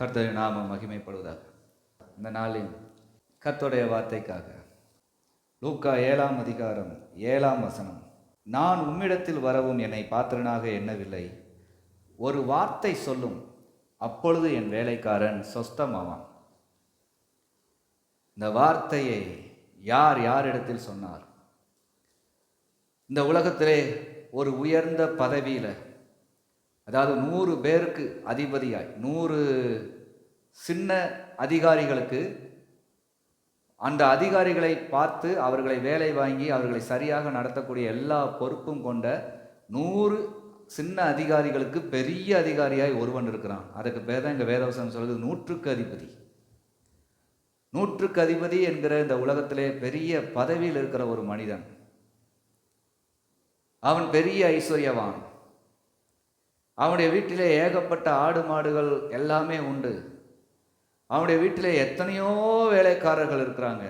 கர்த்தரை நாமம் மகிமைப்படுவதாக. இந்த நாளில் கர்த்தருடைய வார்த்தைக்காக லூக்கா ஏழாம் அதிகாரம் ஏழாம் வசனம். நான் உம்மிடத்தில் வரவும் என்னை பாத்திரனாக எண்ணவில்லை. ஒரு வார்த்தை சொல்லும். அப்பொழுது என் வேலைக்காரன் சொஸ்தமாவான். இந்த வார்த்தையை யார் யாரிடத்தில் சொன்னார்? இந்த உலகத்திலே ஒரு உயர்ந்த பதவியில் அதாவது நூறு பேருக்கு அதிபதியாய் நூறு சின்ன அதிகாரிகளுக்கு அந்த அதிகாரிகளை பார்த்து அவர்களை வேலை வாங்கி அவர்களை சரியாக நடத்தக்கூடிய எல்லா பொறுப்பும் கொண்ட நூறு சின்ன அதிகாரிகளுக்கு பெரிய அதிகாரியாய் ஒருவன் இருக்கிறான். அதுக்கு பேர் தான் இங்கே வேதவசனம் சொல்கிறது நூற்றுக்கு அதிபதி. நூற்றுக்கு அதிபதி என்கிற இந்த உலகத்திலே பெரிய பதவியில் இருக்கிற ஒரு மனிதன். அவன் பெரிய ஐஸ்வர்யவான். அவனுடைய வீட்டிலே ஏகப்பட்ட ஆடு மாடுகள் எல்லாமே உண்டு. அவனுடைய வீட்டிலே எத்தனையோ வேலைக்காரர்கள் இருக்கிறாங்க.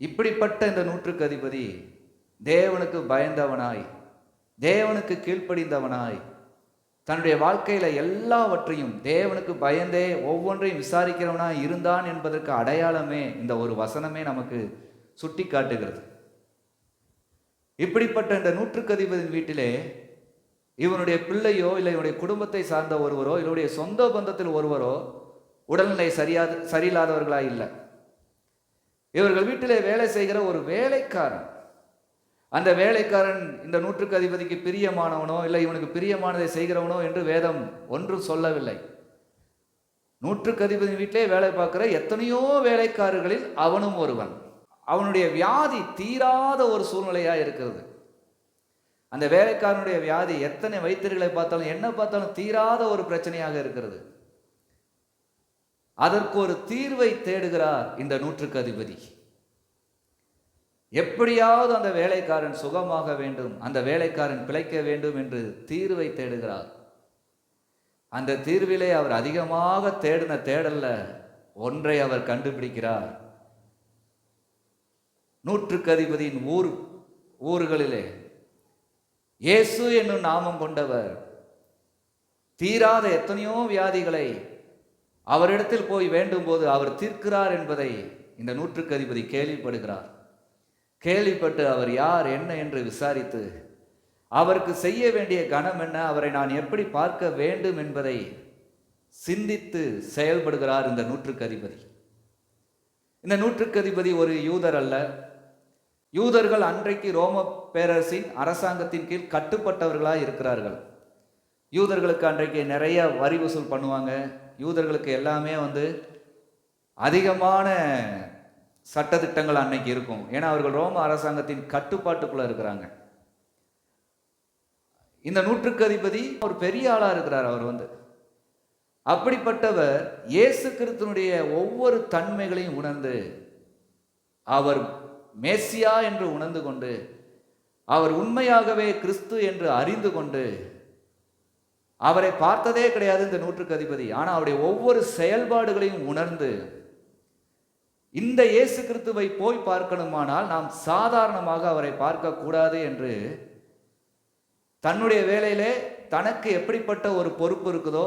இப்படிப்பட்ட இந்த நூற்றுக்கு அதிபதி தேவனுக்கு பயந்தவனாய் தேவனுக்கு கீழ்ப்படிந்தவனாய் தன்னுடைய வாழ்க்கையில எல்லாவற்றையும் தேவனுக்கு பயந்தே ஒவ்வொன்றையும் விசாரிக்கிறவனாய் இருந்தான் என்பதற்கு அடையாளமே இந்த ஒரு வசனமே நமக்கு சுட்டி காட்டுகிறது இப்படிப்பட்ட இந்த நூற்றுக்கு அதிபதியின் வீட்டிலே இவனுடைய பிள்ளையோ இல்லை இவனுடைய குடும்பத்தை சார்ந்த ஒருவரோ இவனுடைய சொந்த பந்தத்தில் ஒருவரோ உடல்நிலை சரியாது சரியில்லாதவர்களா இல்லை. இவர்கள் வீட்டிலே வேலை செய்கிற ஒரு வேலைக்காரன். அந்த வேலைக்காரன் இந்த நூற்றுக்கு அதிபதிக்கு பிரியமானவனோ இல்லை இவனுக்கு பிரியமானதை செய்கிறவனோ என்று வேதம் ஒன்றும் சொல்லவில்லை. நூற்றுக்கு அதிபதியின் வீட்டிலே வேலை பார்க்கிற எத்தனையோ வேலைக்காரர்களில் அவனும் ஒருவன். அவனுடைய வியாதி தீராத ஒரு சூழ்நிலையாக இருக்கிறது. அந்த வேலைக்காரனுடைய வியாதி எத்தனை வைத்தியர்களை பார்த்தாலும் என்ன பார்த்தாலும் தீராத ஒரு பிரச்சனையாக இருக்கிறது. அதற்கு ஒரு தீர்வை தேடுகிறார் இந்த நூற்றுக்கு அதிபதி. எப்படியாவது அந்த வேலைக்காரன் சுகமாக வேண்டும் அந்த வேலைக்காரன் பிழைக்க வேண்டும் என்று தீர்வை தேடுகிறார். அந்த தீர்விலே அவர் அதிகமாக தேடின தேடல்ல ஒன்றை அவர் கண்டுபிடிக்கிறார். நூற்றுக்கு அதிபதியின் ஊர் ஊர்களிலே. இயேசு என்னும் நாமம் கொண்டவர். தீராத எத்தனையோ வியாதிகளை அவரிடத்தில் போய் வேண்டும் போது அவர் தீர்க்கிறார் என்பதை இந்த நூற்றுக்கு அதிபதி கேள்விப்படுகிறார். கேள்விப்பட்டு அவர் யார் என்ன என்று விசாரித்து அவருக்கு செய்ய வேண்டிய கணம் என்ன அவரை நான் எப்படி பார்க்க வேண்டும் என்பதை சிந்தித்து செயல்படுகிறார் இந்த நூற்றுக்கு அதிபதி. இந்த நூற்றுக்கு அதிபதி ஒரு யூதர் அல்ல. யூதர்கள் அன்றைக்கு ரோம பேரரசின் அரசாங்கத்தின் கீழ் கட்டுப்பட்டவர்களாக இருக்கிறார்கள். யூதர்களுக்கு அன்றைக்கு நிறைய வரி வசூல் பண்ணுவாங்க. யூதர்களுக்கு எல்லாமே வந்து அதிகமான சட்டத்திட்டங்கள் அன்னைக்கு இருக்கும். ஏன்னா அவர்கள் ரோம அரசாங்கத்தின் கட்டுப்பாட்டுக்குள்ள இருக்கிறாங்க. இந்த நூற்றுக்கு அதிபதி ஒரு பெரிய ஆளா இருக்கிறார் அவர் வந்து. அப்படிப்பட்டவர் இயேசு கிறிஸ்தனுடைய ஒவ்வொரு தன்மைகளையும் உணர்ந்து அவர் மேசியா என்று உணர்ந்து கொண்டு அவர் உண்மையாகவே கிறிஸ்து என்று அறிந்து கொண்டு அவரை பார்த்ததே கிடையாது இந்த நூற்றுக்கு அதிபதி. ஆனால் அவருடைய ஒவ்வொரு செயல்பாடுகளையும் உணர்ந்து இந்த இயேசு கிறிஸ்துவை போய் பார்க்கணுமானால் நாம் சாதாரணமாக அவரை பார்க்கக்கூடாது என்று தன்னுடைய வேலையிலே தனக்கு எப்படிப்பட்ட ஒரு பொறுப்பு இருக்குதோ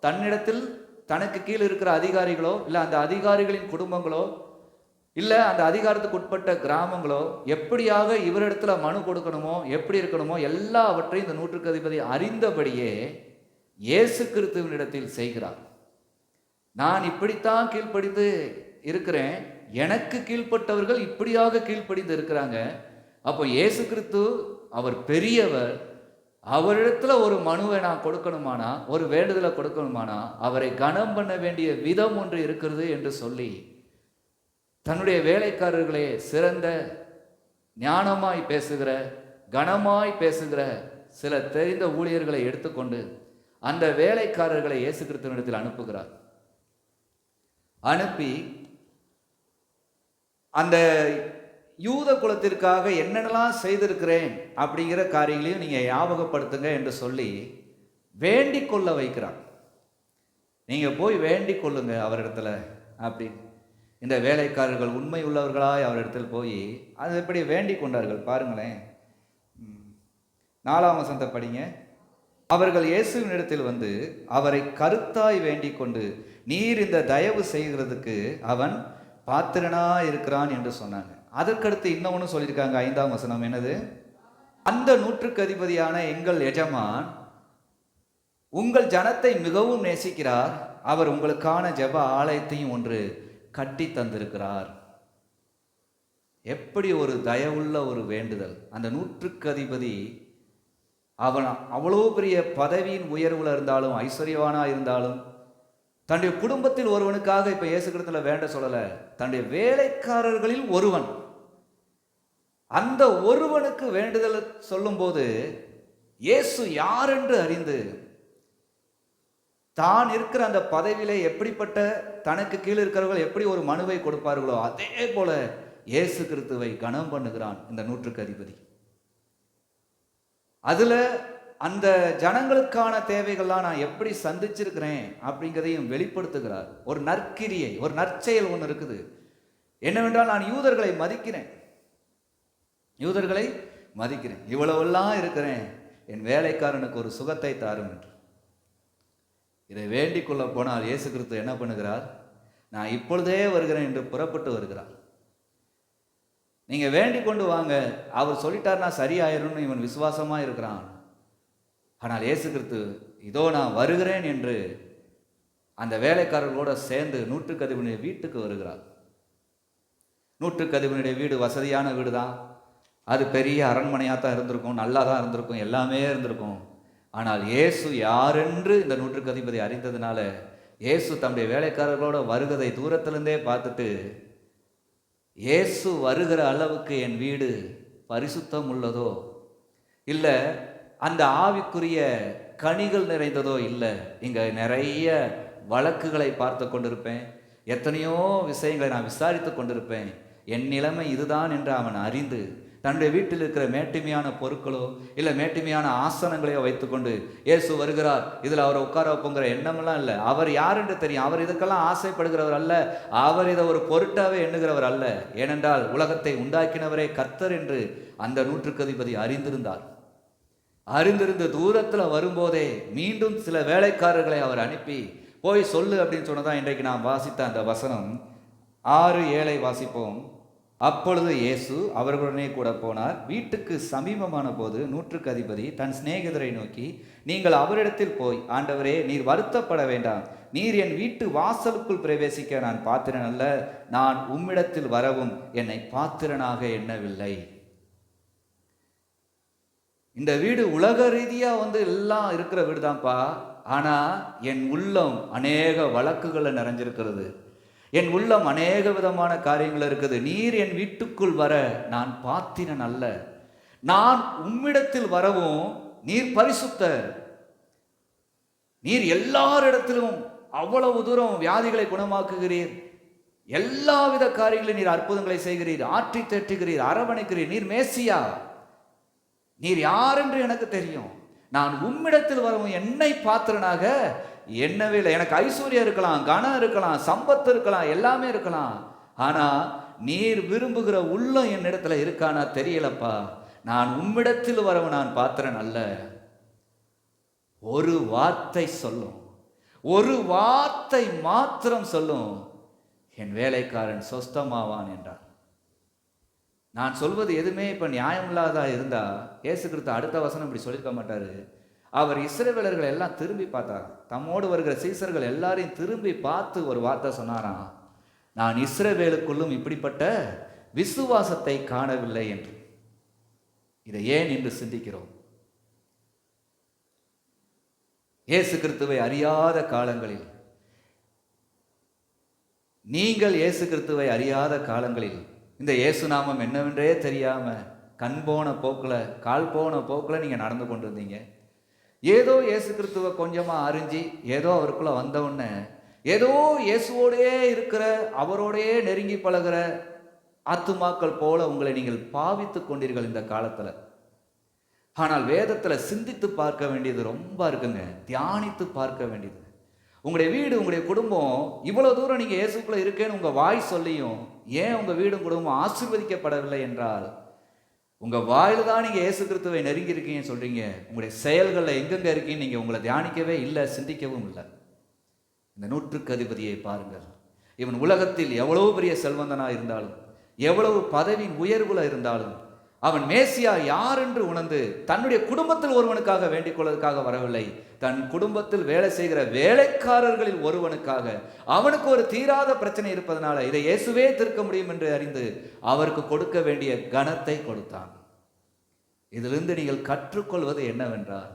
தன்னிடத்தில் தனக்கு கீழ் இருக்கிற அதிகாரிகளோ இல்லை அந்த அதிகாரிகளின் குடும்பங்களோ இல்லை அந்த அதிகாரத்துக்கு உட்பட்ட கிராமங்களோ எப்படியாக இவரிடத்துல மனு கொடுக்கணுமோ எப்படி இருக்கணுமோ எல்லாவற்றையும் இந்த நூற்றுக்கு அதிபதி அறிந்தபடியே இயேசு கிறிஸ்துவனிடத்தில் செய்கிறார். நான் இப்படித்தான் கீழ்ப்படிந்து இருக்கிறேன். எனக்கு கீழ்ப்பட்டவர்கள் இப்படியாக கீழ்ப்படிந்து இருக்கிறாங்க. அப்போ இயேசு கிறிஸ்து அவர் பெரியவர் அவரிடத்துல ஒரு மனுவை நான் கொடுக்கணுமானா ஒரு வேண்டுதலை கொடுக்கணுமானா அவரை கனம் பண்ண வேண்டிய விதம் ஒன்று இருக்கிறது என்று சொல்லி தன்னுடைய வேலைக்காரர்களே சிறந்த ஞானமாய் பேசுகிற கனமாய் பேசுகிற சில தெரிந்த ஊழியர்களை எடுத்துக்கொண்டு அந்த வேலைக்காரர்களை இயேசு கிறிஸ்துவனிடத்தில் அனுப்புகிறார். அனுப்பி அந்த யூத குலத்திற்காக என்னென்னலாம் செய்திருக்கிறேன் அப்படிங்கிற காரியங்களையும் நீங்கள் ஞாபகப்படுத்துங்க என்று சொல்லி வேண்டிக் கொள்ள வைக்கிறான் நீங்கள் போய் வேண்டிக் கொள்ளுங்க அவரிடத்துல அப்படின்னு. இந்த வேலைக்காரர்கள் உண்மை உள்ளவர்களாய் அவரிடத்தில் போய் அது எப்படி வேண்டிக் கொண்டார்கள்? பாருங்களேன். ம். நாலாம் வசந்த படிங்க. அவர்கள் இயேசுவினிடத்தில் வந்து அவரை கருத்தாய் வேண்டிக் கொண்டு நீர் இந்த தயவு செய்கிறதுக்கு அவன் பாத்திரனா இருக்கிறான் என்று சொன்னாங்க. அதற்கடுத்து இன்னொன்று சொல்லியிருக்காங்க ஐந்தாம் வசனம். என்னது? அந்த நூற்றுக்கு அதிபதியான எங்கள் எஜமான் உங்கள் ஜனத்தை மிகவும் நேசிக்கிறார். அவர் உங்களுக்கான ஜெப ஆலயத்தையும் ஒன்று கட்டி தந்திருக்கிறார். எப்படி ஒரு தயவுள்ள ஒரு வேண்டுதல்? அந்த நூற்றுக்கு அதிபதி அவன் அவ்வளோ பெரிய பதவியின் உயர்வில் இருந்தாலும் ஐஸ்வர்யவானா இருந்தாலும் தன்னுடைய குடும்பத்தில் ஒருவனுக்காக இப்ப இயேசு கிறிஸ்துல வேண்ட சொல்லலை தன்னுடைய வேலைக்காரர்களில் ஒருவன். அந்த ஒருவனுக்கு வேண்டுதல் சொல்லும்போது இயேசு யாரென்று அறிந்து தான் இருக்கிற அந்த பதவியிலே எப்படிப்பட்ட தனக்கு கீழே இருக்கிறவர்கள் எப்படி ஒரு மனுவை கொடுப்பார்களோ அதே போல இயேசு கிறிஸ்துவை கனம் பண்ணுகிறான் இந்த நூற்றுக்கு அதிபதி. அதுல அந்த ஜனங்களுக்கான தேவைகள்லாம் நான் எப்படி சந்திச்சிருக்கிறேன் அப்படிங்கிறதையும் வெளிப்படுத்துகிறார். ஒரு நற்கிரியை ஒரு நற்செயல் ஒன்று இருக்குது. என்னவென்றால் நான் யூதர்களை மதிக்கிறேன். யூதர்களை மதிக்கிறேன். இவ்வளவெல்லாம் இருக்கிறேன். என் வேலைக்காரனுக்கு ஒரு சுகத்தை தாரும் என்று. இதை வேண்டிக் கொள்ள போனால் இயேசு கிறிஸ்து என்ன பண்ணுகிறார்? நான் இப்பொழுதே வருகிறேன் என்று புறப்பட்டு வருகிறார். நீங்க வேண்டிக் கொண்டு வாங்க. அவர் சொல்லிட்டார்னா சரியாயிரும்னு இவன் விசுவாசமா இருக்கிறான். ஆனால் இயேசு கிறிஸ்து இதோ நான் வருகிறேன் என்று அந்த வேலைக்காரர்களோட சேர்ந்து நூற்றுக்கதிபனுடைய வீட்டுக்கு வருகிறார். நூற்றுக்கதிபனுடைய வீடு வசதியான வீடு தான் அது பெரிய அரண்மனையாக தான் இருந்திருக்கும் நல்லா தான் இருந்திருக்கும் எல்லாமே இருந்திருக்கும். ஆனால் இயேசு யாரென்று இந்த நூற்றுக்கு அதிபதி அறிந்ததுனால இயேசு தம்முடைய வேலைக்காரர்களோட வருகதை தூரத்திலிருந்தே பார்த்துட்டு இயேசு வருகிற அளவுக்கு என் வீடு பரிசுத்தம் உள்ளதோ? இல்லை அந்த ஆவிக்குரிய கனிகள் நிறைந்ததோ? இல்லை இங்கே நிறைய வழக்குகளை பார்த்து கொண்டிருப்பேன். எத்தனையோ விஷயங்களை நான் விசாரித்து கொண்டிருப்பேன். என் நிலைமை இதுதான் என்று அவன் அறிந்து தன்னுடைய வீட்டில் இருக்கிற மேட்டுமையான பொருட்களோ இல்லை மேட்டுமையான ஆசனங்களையோ வைத்துக்கொண்டு இயேசு வருகிறார். இதில் அவரை உட்கார வைப்போங்கிற எண்ணமெல்லாம் இல்லை. அவர் யார் என்று தெரியும். அவர் இதுக்கெல்லாம் ஆசைப்படுகிறவர் அல்ல. அவர் இதை ஒரு பொருட்டாவே எண்ணுகிறவர் அல்ல. ஏனென்றால் உலகத்தை உண்டாக்கினவரே கர்த்தர் என்று அந்த நூற்றுக்கதிபதி அறிந்திருந்தார். அறிந்திருந்த தூரத்தில் வரும்போதே மீண்டும் சில வேலைக்காரர்களை அவர் அனுப்பி போய் சொல்லு அப்படின்னு சொன்னதான் இன்றைக்கு நாம் வாசித்த அந்த வசனம். ஆறு ஏழை வாசிப்போம். அப்பொழுது இயேசு அவர்களுடனே கூட போனார். வீட்டுக்கு சமீபமான போது நூற்றுக்கு அதிபதி தன் சிநேகிதரை நோக்கி நீங்கள் அவரிடத்தில் போய் ஆண்டவரே நீர் வருத்தப்பட வேண்டாம். நீர் என் வீட்டு வாசலுக்குள் பிரவேசிக்க நான் பாத்திரன் அல்ல நான் உம்மிடத்தில் வரவும் என்னை பாத்திரனாக எண்ணவில்லை. இந்த வீடு உலக ரீதியா வந்து எல்லாம் இருக்கிற வீடு தான்ப்பா ஆனா என் உள்ளம் அநேக வழக்குகளை நிறைஞ்சிருக்கிறது. என் உள்ளம் அநேக விதமான காரியங்கள் இருக்குது. நீர் என் வீட்டுக்குள் வர நான் பாத்திரன் அல்ல. நான் உம்மிடத்தில் வரவும் நீர் பரிசுத்தர். நீர் எல்லாரிடத்திலும் அவ்வளவு தூரம் வியாதிகளை குணமாக்குகிறீர். எல்லாவித காரியங்களையும் நீர் அற்புதங்களை செய்கிறீர். ஆற்றி தேற்றுகிறீர். அரவணைக்கிறீர். நீர் மேசியா. நீர் யார் என்று எனக்கு தெரியும். நான் உம்மிடத்தில் வரவும் என்னை பாத்திரனாக எண்ணவே இல்லை எனக்கு ஐஸ்வர்யம் இருக்கலாம் கனம் இருக்கலாம் சம்பத்து இருக்கலாம் எல்லாமே இருக்கலாம். ஆனால் நீர் விரும்புகிற உள்ளம் என்னிடத்துல இருக்கானா தெரியலப்பா. நான் உம்மிடத்தில் வரவு நான் பாத்திரன் அல்ல. ஒரு வார்த்தை சொல்லும். ஒரு வார்த்தை மாத்திரம் சொல்லும். என் வேலைக்காரன் சொஸ்தமாவான் என்றார் நான் சொல்வது எதுவுமே இப்போ நியாயமில்லாதா இருந்தா இயேசு கிறிஸ்து அடுத்த வசனம் இப்படி சொல்லியிருக்க மாட்டாரு. அவர் இஸ்ரேவேலர்கள் எல்லாம் திரும்பி பார்த்தார். தம்மோடு வருகிற சீசர்கள் எல்லாரையும் திரும்பி பார்த்து ஒரு வார்த்தை சொன்னாராம். நான் இஸ்ரேவேலுக்குள்ளும் இப்படிப்பட்ட விசுவாசத்தை காணவில்லை என்று. இதை ஏன் என்று சிந்திக்கிறோம்? இயேசு கிறிஸ்துவை அறியாத காலங்களில் நீங்கள் இயேசு கிறிஸ்துவை அறியாத காலங்களில் இந்த இயேசு நாமம் என்னவென்றே தெரியாம கண் போன போக்கில் கால் போன போக்கில் நீங்கள் நடந்து கொண்டு இருந்தீங்க ஏதோ இயேசு கிறிஸ்துவை கொஞ்சமாக அறிஞ்சு ஏதோ அவருக்குள்ள வந்த உடனே ஏதோ இயேசுவோடையே இருக்கிற அவரோடையே நெருங்கி பழகிற ஆத்துமாக்கள் போல உங்களை நீங்கள் பாவித்து கொண்டீர்கள் இந்த காலத்தில். ஆனால் வேதத்தில் சிந்தித்து பார்க்க வேண்டியது ரொம்ப இருக்குங்க. தியானித்து பார்க்க வேண்டியது. உங்களுடைய வீடு உங்களுடைய குடும்பம் இவ்வளோ தூரம் நீங்கள் இயேசுக்குள்ளே இருக்கேன்னு உங்கள் வாய் சொல்லியும் ஏன் உங்கள் வீடும் குடும்பம் ஆசிர்வதிக்கப்படவில்லை என்றால் உங்கள் வாயில் தான் நீங்கள் ஏசு கிறிஸ்துவை நெருங்கி இருக்கீங்கன்னு சொல்கிறீங்க உங்களுடைய செயல்களில் எங்கெங்கே இருக்கீங்க நீங்கள் உங்களை தியானிக்கவே இல்லை சிந்திக்கவும் இல்லை. இந்த நூற்றுக்கு அதிபதியை பாருங்கள். இவன் உலகத்தில் எவ்வளவு பெரிய செல்வந்தனா இருந்தாலும் எவ்வளவு பதவியின் உயர்வுல இருந்தாலும் அவன் மேசியா யார் என்று உணர்ந்து தன்னுடைய குடும்பத்தில் ஒருவனுக்காக வேண்டிக் கொள்வதற்காக வரவில்லை. தன் குடும்பத்தில் வேலை செய்கிற வேலைக்காரர்களில் ஒருவனுக்காக அவனுக்கு ஒரு தீராத பிரச்சனை இருப்பதனால இதை இயேசுவே தீர்க்க முடியும் என்று அறிந்து அவருக்கு கொடுக்க வேண்டிய கனத்தை கொடுத்தான். இதிலிருந்து நீங்கள் கற்றுக்கொள்வது என்னவென்றால்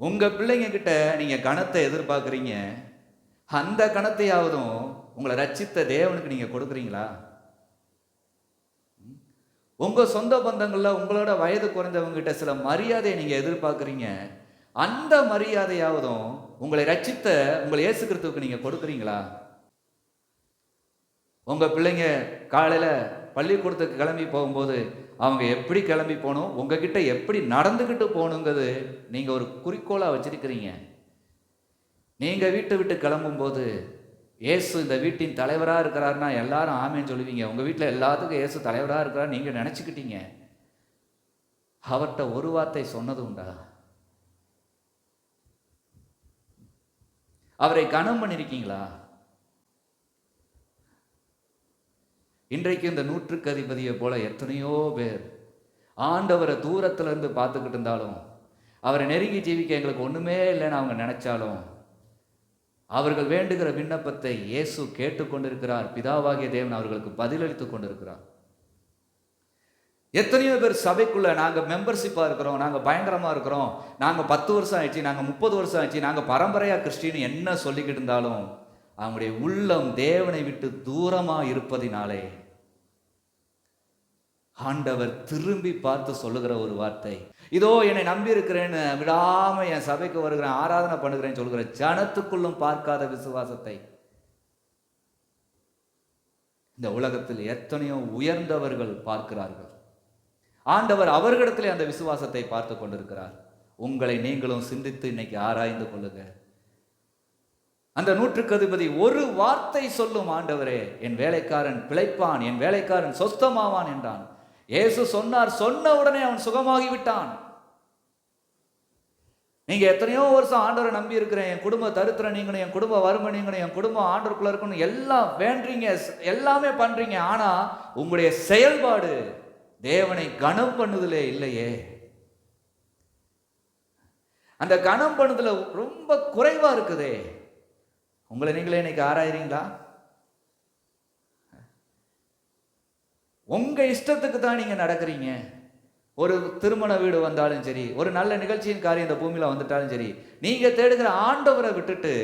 உங்க பிள்ளைங்க கிட்ட நீங்க கணத்தை எதிர்பார்க்குறீங்க அந்த கணத்தையாவதும் உங்களை ரச்சித்த தேவனுக்கு நீங்க கொடுக்குறீங்களா? உங்கள் சொந்த பந்தங்களில் உங்களோட வயது குறைந்தவங்ககிட்ட சில மரியாதையை நீங்கள் எதிர்பார்க்குறீங்க. அந்த மரியாதையாவதும் உங்களை ரட்சித்த உங்களை இயேசு கிறிஸ்துவுக்கு கொடுக்குறீங்களா? உங்கள் பிள்ளைங்க காலையில் பள்ளிக்கூடத்துக்கு கிளம்பி போகும்போது அவங்க எப்படி கிளம்பி போகணும் உங்ககிட்ட எப்படி நடந்துக்கிட்டு போகணுங்கிறது நீங்கள் ஒரு குறிக்கோளாக வச்சுருக்கிறீங்க. நீங்கள் வீட்டை விட்டு கிளம்பும்போது ஏசு இந்த வீட்டின் தலைவராக இருக்கிறாருன்னா எல்லாரும் ஆமேன்னு சொல்லுவீங்க. உங்கள் வீட்டில் எல்லாத்துக்கும் ஏசு தலைவராக இருக்கிறார் நீங்கள் நினச்சிக்கிட்டீங்க. அவர்கிட்ட ஒரு வார்த்தை சொன்னது உண்டா? அவரை கனம் பண்ணிருக்கீங்களா? இன்றைக்கு இந்த நூற்றுக்கு அதிபதியை போல எத்தனையோ பேர் ஆண்டவரை தூரத்துல இருந்து பார்த்துக்கிட்டு இருந்தாலும் அவரை நெருங்கி ஜீவிக்க எங்களுக்கு ஒண்ணுமே இல்லைன்னு அவங்க நினைச்சாலும் அவர்கள் வேண்டுகிற விண்ணப்பத்தை இயேசு கேட்டுக்கொண்டிருக்கிறார். பிதாவாகிய தேவன் அவர்களுக்கு பதிலளித்துக் கொண்டிருக்கிறார். எத்தனையோ பேர் சபைக்குள்ள நாங்கள் மெம்பர்ஷிப்பாக இருக்கிறோம் நாங்கள் பயங்கரமாக இருக்கிறோம். நாங்கள் பத்து வருஷம் ஆயிடுச்சு நாங்கள் முப்பது வருஷம் ஆயிடுச்சு நாங்கள் பரம்பரையாக கிறிஸ்டின் என்ன சொல்லிக்கிட்டு இருந்தாலும் அவங்களுடைய உள்ளம் தேவனை விட்டு தூரமாக இருப்பதினாலே ஆண்டவர் திரும்பி பார்த்து சொல்லுகிற ஒரு வார்த்தை. இதோ என்னை நம்பி இருக்கிறேன்னு விடாம என் சபைக்கு வருகிறேன் ஆராதனை பண்ணுகிறேன்னு சொல்கிறேன் ஜனத்துக்குள்ளும் பார்க்காத விசுவாசத்தை. இந்த உலகத்தில் எத்தனையோ உயர்ந்தவர்கள் பார்க்கிறார்கள். ஆண்டவர் அவர்களிடத்திலே அந்த விசுவாசத்தை பார்த்து கொண்டிருக்கிறார். உங்களை நீங்களும் சிந்தித்து இன்னைக்கு ஆராய்ந்து கொள்ளுங்க. அந்த நூற்றுக்கு அதிபதி ஒரு வார்த்தை சொல்லும் ஆண்டவரே என் வேலைக்காரன் பிழைப்பான் என் வேலைக்காரன் சொஸ்தமாவான் என்றான். இயேசு சொன்னார் சொன்ன உடனே அவன் சுகமாகி விட்டான் நீங்க எத்தனையோ வருஷம் ஆண்டவரை நம்பி இருக்கிறேன் என் குடும்ப தருத்திர நீங்களும் என் குடும்ப வறுமை நீங்களும் என் குடும்பம் ஆண்டருக்குள்ள இருக்கணும் எல்லாம் வேண்டீங்க எல்லாமே பண்றீங்க. ஆனா உங்களுடைய செயல்பாடு தேவனை கனம் பண்ணுதலே இல்லையே. அந்த கனம் பண்ணுதல ரொம்ப குறைவா இருக்குதே. உங்களை நீங்களே இன்னைக்கு ஆராயிறீங்களா? உங்கள் இஷ்டத்துக்கு தான் நீங்கள் நடக்கிறீங்க. ஒரு திருமண வீடு வந்தாலும் சரி ஒரு நல்ல நிகழ்ச்சியின் காரியம் இந்த பூமியில் வந்துட்டாலும் சரி நீங்கள் தேடுகிற ஆண்டவரை விட்டுட்டு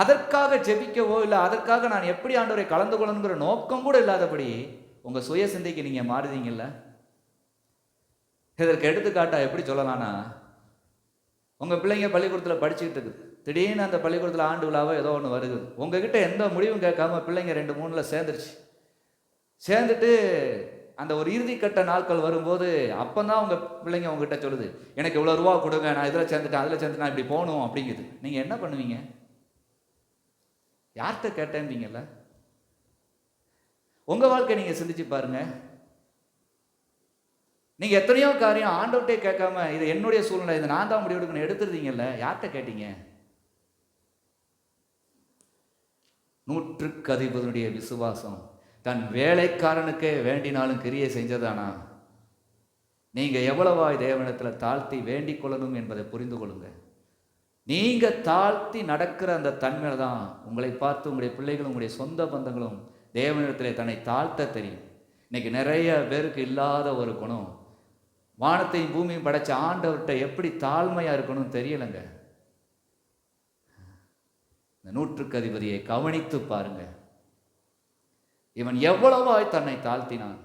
அதற்காக ஜெபிக்கவோ இல்லை அதற்காக நான் எப்படி ஆண்டவரை கலந்து கொள்ளணுங்கிற நோக்கம் கூட இல்லாதபடி உங்கள் சுய சிந்தைக்கு நீங்கள் மாறுதீங்கல்ல? இதற்கு எடுத்துக்காட்டா எப்படி சொல்லலாம்னா உங்கள் பிள்ளைங்க பள்ளிக்கூடத்தில் படிச்சுக்கிட்டு இருக்குது. திடீர்னு அந்த பள்ளிக்கூடத்தில் ஆண்டு விழாவோ ஏதோ ஒன்று வருது. உங்ககிட்ட எந்த முடிவும் கேட்காம பிள்ளைங்க ரெண்டு மூணில் சேர்ந்துருச்சு. சேர்ந்துட்டு அந்த ஒரு இறுதிக்கட்ட நாட்கள் வரும்போது அப்போ தான் உங்கள் பிள்ளைங்க உங்ககிட்ட சொல்லுது எனக்கு இவ்வளோ ரூபா கொடுங்க நான் இதில் சேர்ந்துட்டேன் அதில் சேர்ந்து நான் இப்படி போகணும் அப்படிங்குது. நீங்கள் என்ன பண்ணுவீங்க? யார்கிட்ட கேட்டேன்பீங்கல்ல உங்கள் வாழ்க்கை நீங்கள் சிந்திச்சு பாருங்க. நீங்கள் எத்தனையோ காரியம் ஆண்டவர்கிட்டே கேட்காம இது என்னுடைய சூழ்நிலை இது நான் தான் முடிவு எடுத்துருந்தீங்கல்ல யார்கிட்ட கேட்டீங்க? நூற்றுக்கு அதிபதனுடைய விசுவாசம். தன் வேலைக்காரனுக்கே வேண்டினாலும் கிரியை செஞ்சதானா? நீங்கள் எவ்வளவாய் தேவனத்தில் தாழ்த்தி வேண்டிக் கொள்ளணும் என்பதை புரிந்து கொள்ளுங்க. நீங்கள் தாழ்த்தி நடக்கிற அந்த தன்மையில தான் உங்களை பார்த்து உங்களுடைய பிள்ளைகளும் உங்களுடைய சொந்த பந்தங்களும் தேவனிடத்தில் தன்னை தாழ்த்த தெரியும். இன்னைக்கு நிறைய பேருக்கு இல்லாத ஒரு குணம். வானத்தையும் பூமியும் படைச்ச ஆண்டவர்கிட்ட எப்படி தாழ்மையாக இருக்கணும்னு தெரியலைங்க. இந்த நூற்றுக்கு அதிபதியை கவனித்து பாருங்கள் இவன் எவ்வளவாய் தன்னை தாழ்த்தினான்?